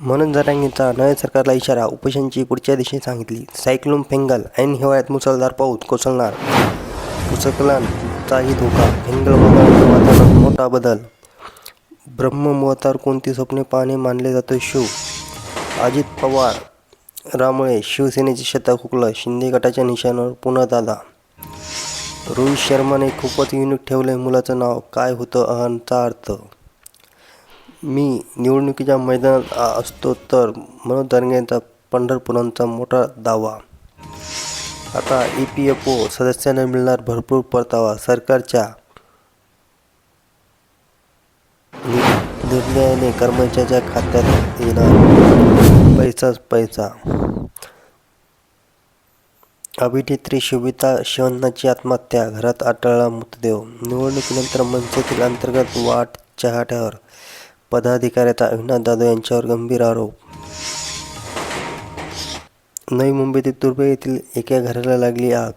म्हणून जरांगीचा नव्या सरकारला इशारा उपोषणची पुढच्या दिशेने सांगितली. सायक्लोन फेंगल ऐन हिवाळ्यात मुसळधार पाऊस कोसळणार. भूस्खलनाचाही धोका. फेंगल वातावरणात मोठा बदल. ब्रह्ममुहूर्तावर कोणती स्वप्ने पाहणे मानले जाते? शिव. अजित पवार. रामुळे शिवसेनेचे शतक हुकलं. शिंदे गटाच्या निशाणावर पुन्हा दादा. रोहित शर्माने खूपच युनिक ठेवलंय मुलाचं नाव. काय होतं अहनचा अर्थ? मी निवडणुकीच्या मैदानात असतो तर मनोज दांडगेंचा पंढरपुरांचा मोठा दावा. आता ई पी एफ ओ सदस्यांना मिळणार भरपूर परतावा. सरकारच्या निर्णयाने कर्मचाऱ्याच्या खात्यात येणार पैसाच पैसा. अभिनेत्री शोभिता शिवन्नाची आत्महत्या घरात आढळला मृतदेह. निवडणुकीनंतर मनसेतील अंतर्गत वाट चहाट्यावर पदाधिकाऱ्याचा अविनाश जाधव यांच्यावर गंभीर आरोप. नवी मुंबईतील तुर्भे येथील एका घराला लागली आग.